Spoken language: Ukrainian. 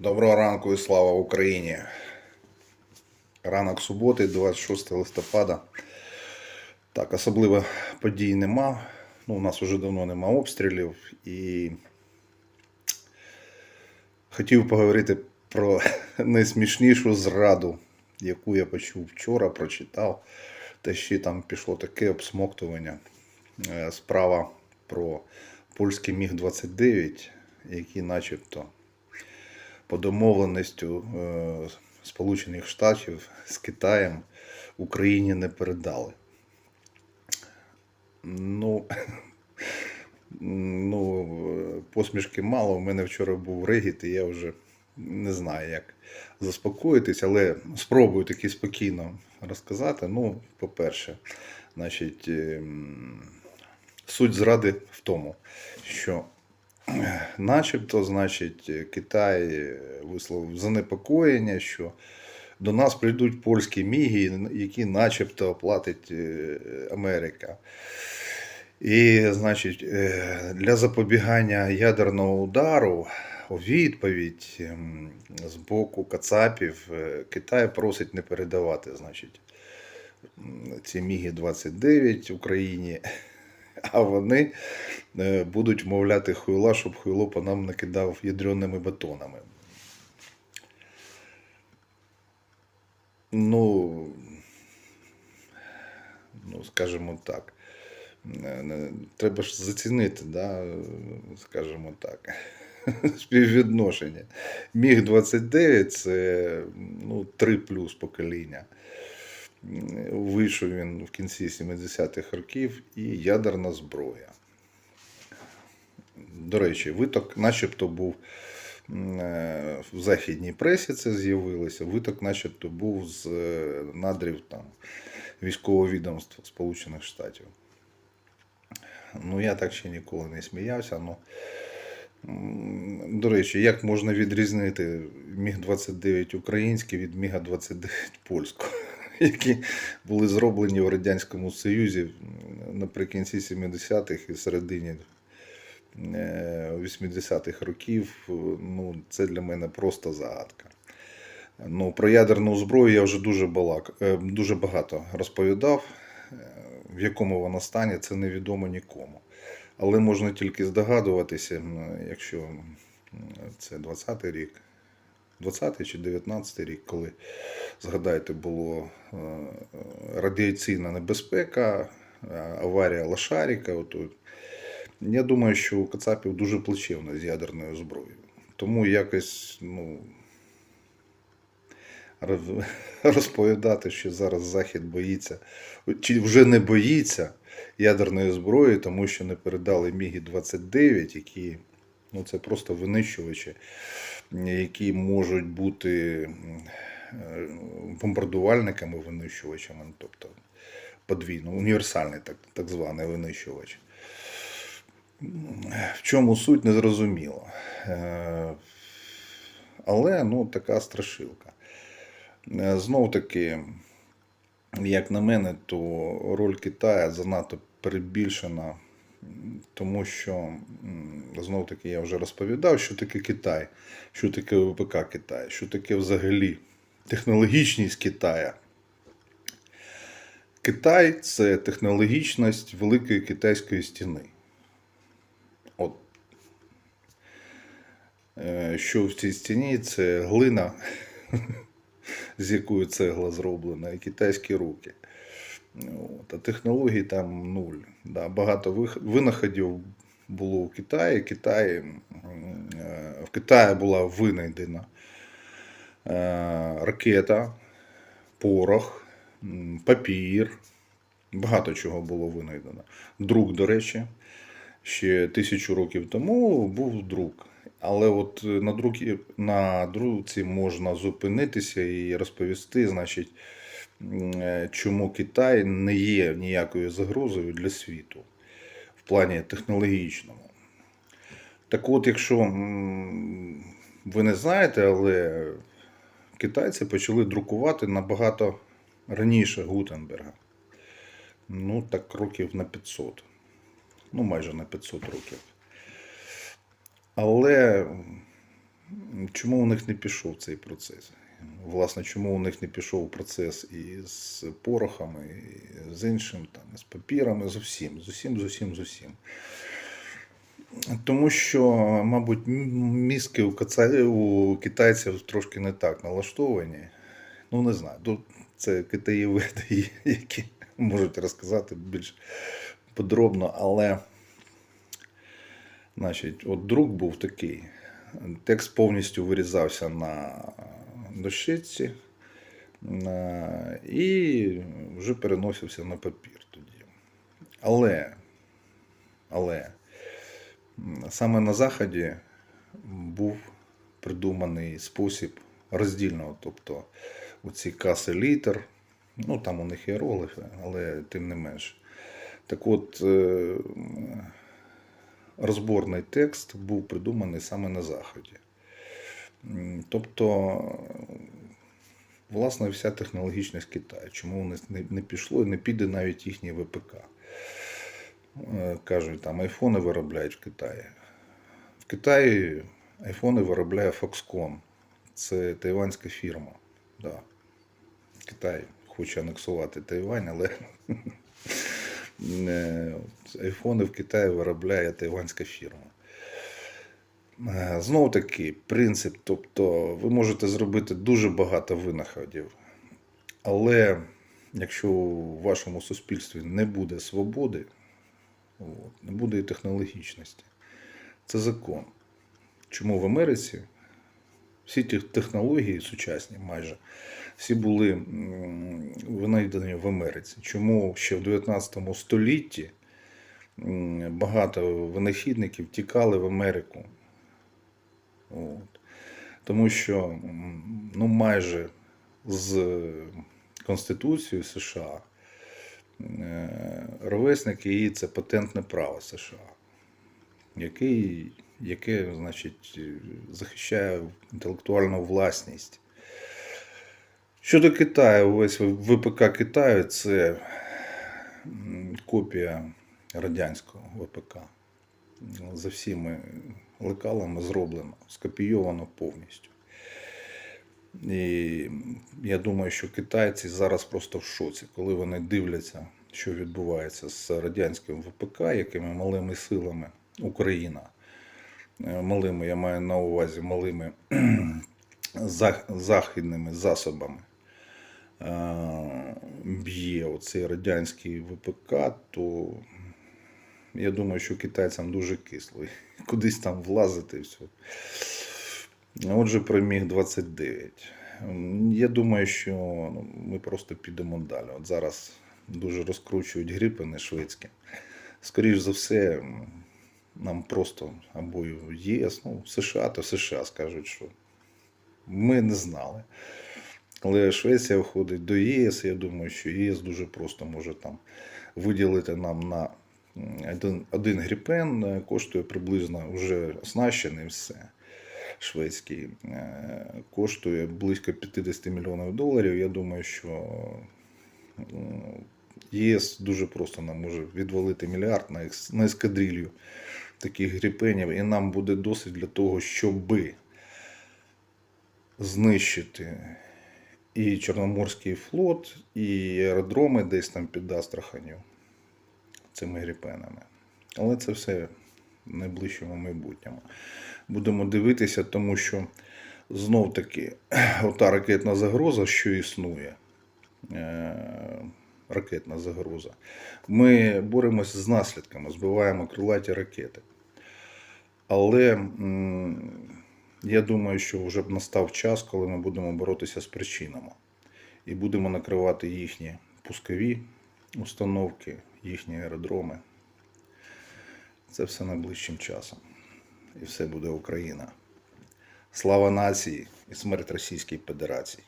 Доброго ранку і слава Україні. Ранок суботи, 26 листопада. Так, особливо подій нема. Ну, у нас вже давно нема обстрілів. І хотів поговорити про найсмішнішу зраду, яку я почув вчора, прочитав. Та ще там пішло таке обсмоктування. Е, Справа про польський Міг-29, який начебто по домовленістю е, Сполучених Штатів з Китаєм Україні не передали. Ну, ну, посмішки мало. У мене вчора був регіт, і я вже не знаю, як заспокоїтись, але спробую таки спокійно розказати. Ну, по-перше, значить, ем, суть зради в тому, що начебто, значить, Китай висловив занепокоєння, що до нас прийдуть польські міги, які начебто оплатить е, Америка. І, значить, е, для запобігання ядерного удару у відповідь ем, з боку Кацапів е, Китай просить не передавати, значить, ці Міги 29 Україні, а вони е, будуть вмовляти хуйла, щоб хуйло по нам не кидав ядреними батонами. Ну, ну, скажімо так. Е, Треба ж зацінити, да, скажімо так, співвідношення. Міг 29 це ну, 3 плюс покоління. Вийшов він в кінці 70-х років і ядерна зброя. До речі, виток, начебто, був е, в західній пресі це з'явилося. Виток, начебто, був з е, надрів там, військового відомства Сполучених Штатів. Ну, я так ще ніколи не сміявся. Ну, до речі, як можна відрізнити Міг-29 український від Міга-29 польського, які були зроблені в Радянському Союзі наприкінці 70-х і середині е, 80-х років. Ну, це для мене просто загадка. Ну, про ядерну зброю я вже дуже, балак, е, дуже багато розповідав. Е, В якому вона стані, це невідомо нікому. Але можна тільки здогадуватися, якщо це 20-й рік, 20-й чи 19-й рік, коли, згадайте, було е, радіаційна небезпека, е, аварія Лошаріка. От, от. Я думаю, що у Кацапів дуже плачевно з ядерною зброєю. Тому якось, ну, розповідати, що зараз Захід боїться, чи вже не боїться ядерної зброї, тому що не передали Міги 29, які ну, це просто винищувачі, які можуть бути е, бомбардувальниками, винищувачами, ну, тобто подвійно, універсальний так, так званий винищувач. В чому суть не зрозуміло. Е, Але ну, така страшилка. Е, Знов таки, як на мене, то роль Китаю занадто перебільшена, тому що знов таки я вже розповідав, що таке Китай, що таке ВПК Китай, що таке взагалі технологічність Китая. Китай це технологічність Великої Китайської стіни. От. Е, Що в цій стіні це глина, з якої цегла зроблена, і китайські руки. От. А технологій там нуль. Да, багато винаходів було у Китаї. Китай, е, в Китаї була винайдена е, ракета, порох, папір. Багато чого було винайдено. Друк, до речі, ще тисячу років тому був друк. Але от на друкі, на друці можна зупинитися і розповісти, значить, е, чому Китай не є ніякою загрозою для світу в плані технологічному. Так от, якщо ви не знаєте, але китайці почали друкувати набагато раніше Гутенберга. Ну, так років на 500. Ну, майже на 500 років. Але чому у них не пішов цей процес? Власне, чому у них не пішов процес і з порохами, і з іншим, там, і з папірами, з усім, з усім, з усім, з усім. Тому що, мабуть, мізки у, китайців трошки не так налаштовані. Ну, не знаю. Це китаєведи, які можуть розказати більш подробно, але значить, от друк був такий. Текст повністю вирізався на дощиці на... і вже переносився на папір тоді. Але, але саме на Заході був придуманий спосіб роздільного, тобто оці каси літер, ну там у них іероглифи, але тим не менше. Так от, е, розборний текст був придуманий саме на Заході. Тобто, власне, вся технологічність Китаю. Чому у не, пішло і не піде навіть їхній ВПК. Е, Кажуть, там айфони виробляють в Китаї. В Китаї айфони виробляє Foxconn. Це тайванська фірма. Да. Китай хоче анексувати Тайвань, але айфони в Китаї виробляє тайванська фірма. Знову таки, принцип, тобто ви можете зробити дуже багато винаходів, але якщо в вашому суспільстві не буде свободи, не буде і технологічності, це закон. Чому в Америці всі ті технології сучасні майже всі були винайдені в Америці. Чому ще в 19 столітті багато винахідників тікали в Америку? От. Тому що ну, майже з Конституцією США е, ровесники її це патентне право США, який, яке значить, захищає інтелектуальну власність. Щодо Китаю, весь ВПК Китаю це копія радянського ВПК. За всіми лекалами зроблено, скопійовано повністю. І я думаю, що китайці зараз просто в шоці, коли вони дивляться, що відбувається з радянським ВПК, якими малими силами Україна, е, малими, я маю на увазі малими західними засобами е, б'є оцей радянський ВПК, то я думаю, що китайцям дуже кисло. Кудись там влазити все. Отже, про Міг 29. Я думаю, що ну, ми просто підемо далі. От зараз дуже розкручують грипини шведські. Скоріше за все, нам просто або ЄС, ну, США, то США скажуть, що ми не знали. Але Швеція входить до ЄС, я думаю, що ЄС дуже просто може там виділити нам на один, один гріпен, е, коштує приблизно вже оснащений все. Шведський е, коштує близько 50 мільйонів доларів. Я думаю, що ЄС дуже просто нам може відвалити мільярд на, ескадрилью таких гріпенів, і нам буде досить для того, щоби знищити і Чорноморський флот, і аеродроми десь там під Астраханью цими гріпенами. Але це все в найближчому майбутньому. Будемо дивитися, тому що знов таки ота ракетна загроза, що існує, е, ракетна загроза, ми боремося з наслідками, збиваємо крилаті ракети. Але я думаю, що вже б настав час, коли ми будемо боротися з причинами. І будемо накривати їхні пускові установки, їхні аеродроми. Це все найближчим часом. І все буде Україна. Слава нації і смерть Російській Федерації.